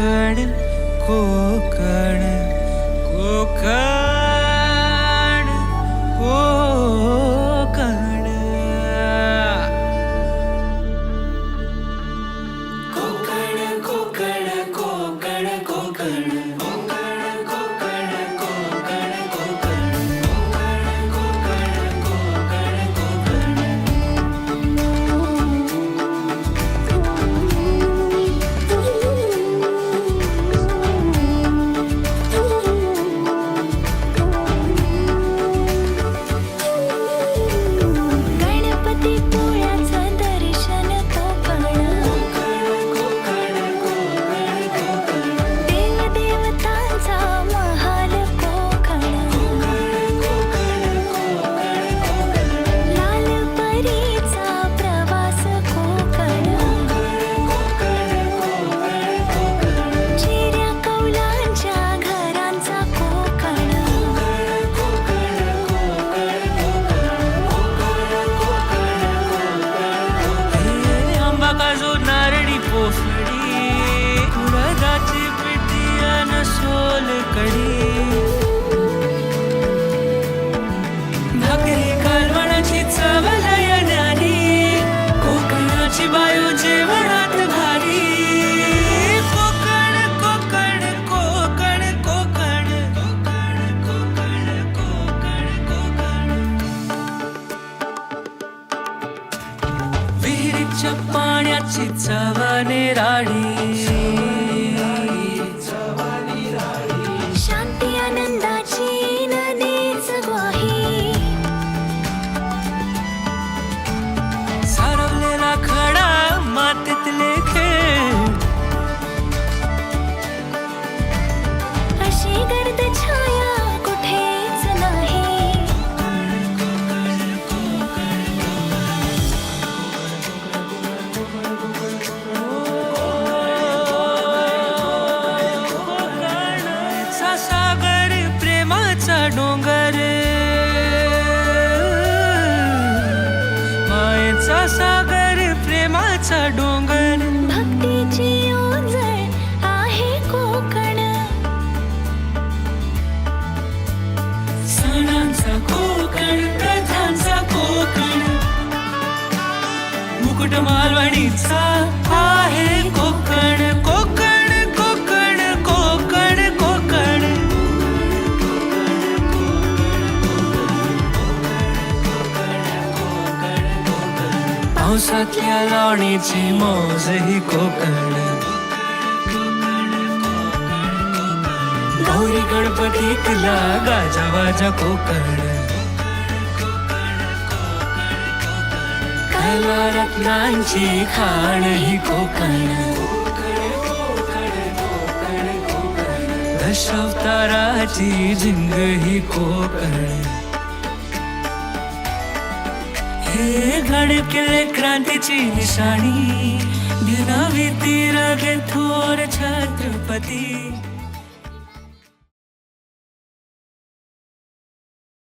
കണിൽ കോ प्रेमाची चव निराळी प्रेमाचा डोंगर. भक्तीची ओंजळ आहे कोकण. सणांचा कोकण प्रथांचा कोकण. मुकुट मालवणीचा आहे पावसातल्या लावणीची मौज ही कोकण गौरी गणपतीतला गाजावाजा कोकण. कला रत्नांची खाण ही कोकण. दशावताराची झिंग ही कोकण. हे क्रांतीची निशाणी. दिनावी तीर थोर छत्रपती.